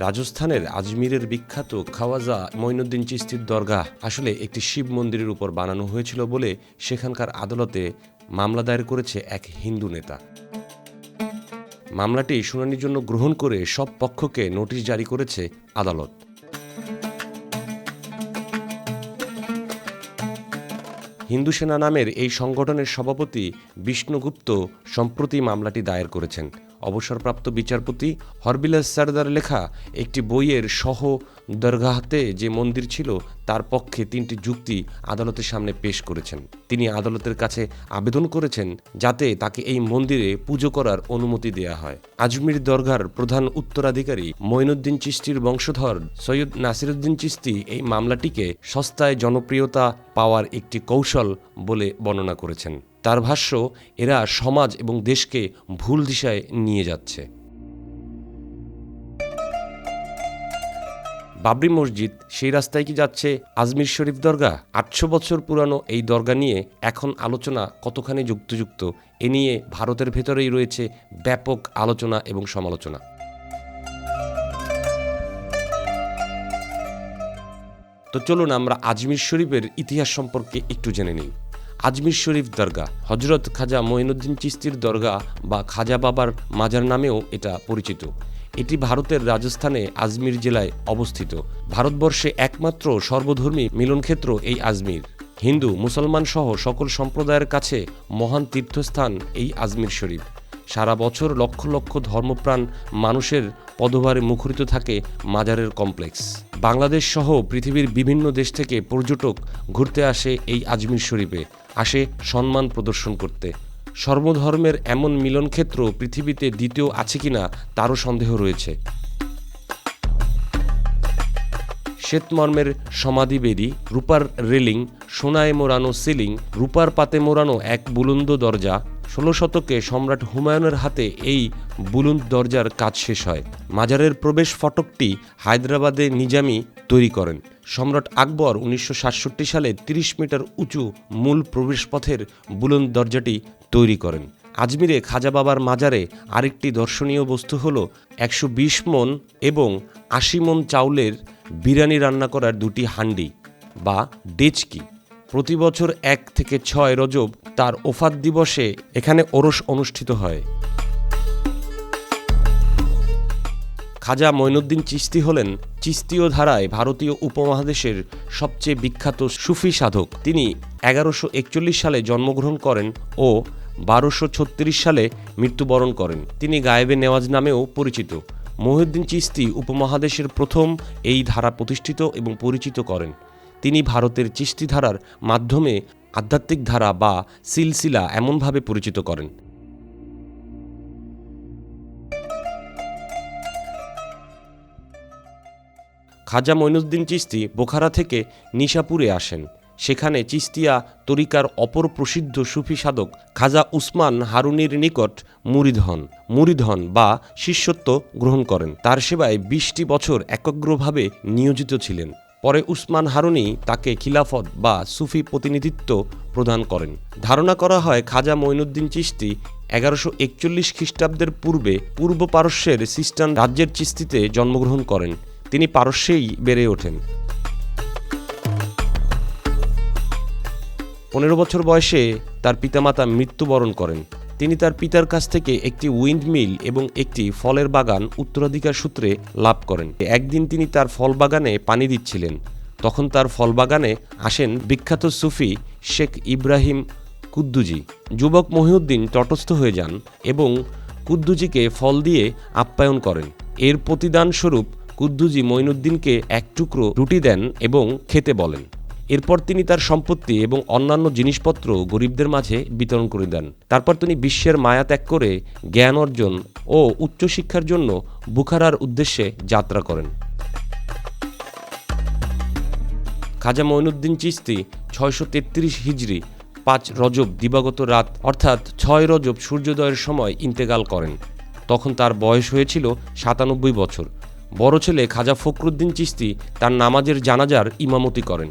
রাজস্থানের আজমিরের বিখ্যাত খাওয়াজা মঈনুদ্দিন চিস্তির দরগা আসলে একটি শিব মন্দিরের উপর বানানো হয়েছিল বলে সেখানকার আদালতে মামলা দায়ের করেছে এক হিন্দু নেতা। মামলাটি শুনানির জন্য গ্রহণ করে সব পক্ষকে নোটিশ জারি করেছে আদালত। হিন্দু সেনা নামের এই সংগঠনের সভাপতি বিষ্ণুগুপ্ত সম্প্রতি মামলাটি দায়ের করেছেন। অবসরপ্রাপ্ত বিচারপতি হরবিলাস সারদার লেখা একটি বইয়ের সহ দরগাহতে যে মন্দির ছিল তার পক্ষে তিনটি যুক্তি আদালতের সামনে পেশ করেছেন। তিনি আদালতের কাছে আবেদন করেছেন যাতে তাকে এই মন্দিরে পুজো করার অনুমতি দেয়া হয়। আজমির দরগার প্রধান উত্তরাধিকারী মঈনুদ্দিন চিস্তির বংশধর সৈয়দ নাসিরুদ্দিন চিস্তি এই মামলাটিকে সস্তায় জনপ্রিয়তা পাওয়ার একটি কৌশল বলে বর্ণনা করেছেন। তার ভাষ্য, এরা সমাজ এবং দেশকে ভুল দিশায় নিয়ে যাচ্ছে। বাবরি মসজিদ সেই রাস্তায় কি যাচ্ছে? আজমির শরীফ দরগা? আটশো বছর পুরানো এই দরগা নিয়ে এখন আলোচনা কতখানি যুক্তযুক্ত? এ নিয়ে ভারতের ভেতরেই রয়েছে ব্যাপক আলোচনা এবং সমালোচনা। তো চলুন আমরা আজমির শরীফের ইতিহাস সম্পর্কে একটু জেনে নিই। আজমির শরীফ দরগা হজরত খাজা মঈনুদ্দিন চিস্তির দরগা বা খাজা বাবার মাজার নামেও এটা পরিচিত। এটি ভারতের রাজস্থানে আজমির জেলায় অবস্থিত। ভারতবর্ষে একমাত্র সর্বধর্মী মিলনক্ষেত্র এই আজমির। হিন্দু, মুসলমান সহ সকল সম্প্রদায়ের কাছে মহান তীর্থস্থান এই আজমির শরীফ। সারা বছর লক্ষ লক্ষ ধর্মপ্রাণ মানুষের পদভারে মুখরিত থাকে মাজারের কমপ্লেক্স। বাংলাদেশ সহ পৃথিবীর বিভিন্ন দেশ থেকে পর্যটক ঘুরতে আসে এই আজমির শরীফে। আসে সম্মান প্রদর্শন করতে। সর্বধর্মের এমন মিলনক্ষেত্র পৃথিবীতে দ্বিতীয় আছে কিনা তারও সন্দেহ রয়েছে। শ্বেতমর্মের সমাধি বেদি রূপার রেলিং, সোনায় মোড়ানো সিলিং, রূপার পাতে মোড়ানো এক বুলুন্দ দরজা, ষোলো শতকে সম্রাট হুমায়ুনের হাতে এই বুলুন্দ দরজার কাজ শেষ হয়। মাজারের প্রবেশ ফটকটি হায়দ্রাবাদে নিজামি তৈরি করেন। সম্রাট আকবর উনিশশো সাতষট্টি সালে ৩০ মিটার উঁচু মূল প্রবেশপথের বুলন্দ দরজাটি তৈরি করেন। আজমিরে খাজা বাবার মাজারে আরেকটি দর্শনীয় বস্তু হল একশো বিশ মন এবং আশি মন চাউলের বিরিয়ানি রান্না করার দুটি হান্ডি বা ডেচকি। প্রতি বছর এক থেকে ছয় রজব তার ওফাত দিবসে এখানে ওরস অনুষ্ঠিত হয়। খাজা মঈনুদ্দিন চিস্তি হলেন চিস্তীয় ধারায় ভারতীয় উপমহাদেশের সবচেয়ে বিখ্যাত সুফি সাধক। তিনি এগারোশো সালে জন্মগ্রহণ করেন ও বারোশো সালে মৃত্যুবরণ করেন। তিনি গায়েবে নেওয়াজ নামেও পরিচিত। মহিউদ্দিন চিস্তি উপমহাদেশের প্রথম এই ধারা প্রতিষ্ঠিত এবং পরিচিত করেন। তিনি ভারতের চিস্তি ধারার মাধ্যমে আধ্যাত্মিক ধারা বা সিলসিলা এমনভাবে পরিচিত করেন। খাজা মঈনুদ্দিন চিস্তি বোখারা থেকে নিশাপুরে আসেন। সেখানে চিস্তিয়া তরিকার অপর প্রসিদ্ধ সুফি সাধক খাজা উসমান হারুনির নিকট মুরিদ হন বা শিষ্যত্ব গ্রহণ করেন। তার সেবায় বিশটি বছর একগ্রভাবে নিয়োজিত ছিলেন। পরে উসমান হারুনি তাকে খিলাফত বা সুফি প্রতিনিধিত্ব প্রদান করেন। ধারণা করা হয় খাজা মঈনুদ্দিন চিস্তি এগারোশো একচল্লিশ খ্রিস্টাব্দের পূর্বে পূর্ব পারস্যের সিস্টান রাজ্যের চিস্তিতে জন্মগ্রহণ করেন। তিনি পারস্যেই বেড়ে ওঠেন। পনেরো বছর বয়সে তার পিতামাতা মৃত্যুবরণ করেন। তিনি তার পিতার কাছ থেকে একটি উইন্ড মিল এবং একটি ফলের বাগান উত্তরাধিকার সূত্রে লাভ করেন। একদিন তিনি তার ফল বাগানে পানি দিচ্ছিলেন। তখন তার ফল বাগানে আসেন বিখ্যাত সুফি শেখ ইব্রাহিম কুদ্দুজি। যুবক মহিউদ্দিন তটস্থ হয়ে যান এবং কুদ্দুজিকে ফল দিয়ে আপ্যায়ন করেন। এর প্রতিদান স্বরূপ কুদ্দুজি মঈনুদ্দিনকে এক টুকরো রুটি দেন এবং খেতে বলেন। এরপর তিনি তার সম্পত্তি এবং অন্যান্য জিনিসপত্র গরিবদের মাঝে বিতরণ করে দেন। তারপর তিনি বিশ্বের মায়া ত্যাগ করে জ্ঞান অর্জন ও উচ্চশিক্ষার জন্য বুখারার উদ্দেশ্যে যাত্রা করেন। খাজা মঈনুদ্দিন চিস্তি ছয়শো তেত্রিশ হিজড়ি পাঁচ রজব দিবাগত রাত, অর্থাৎ ছয় রজব সূর্যোদয়ের সময় ইন্তেকাল করেন। তখন তার বয়স হয়েছিল সাতানব্বই বছর। বড় ছেলে খাজা ফখরুদ্দিন চিস্তি তার নামাজের জানাজার ইমামতি করেন।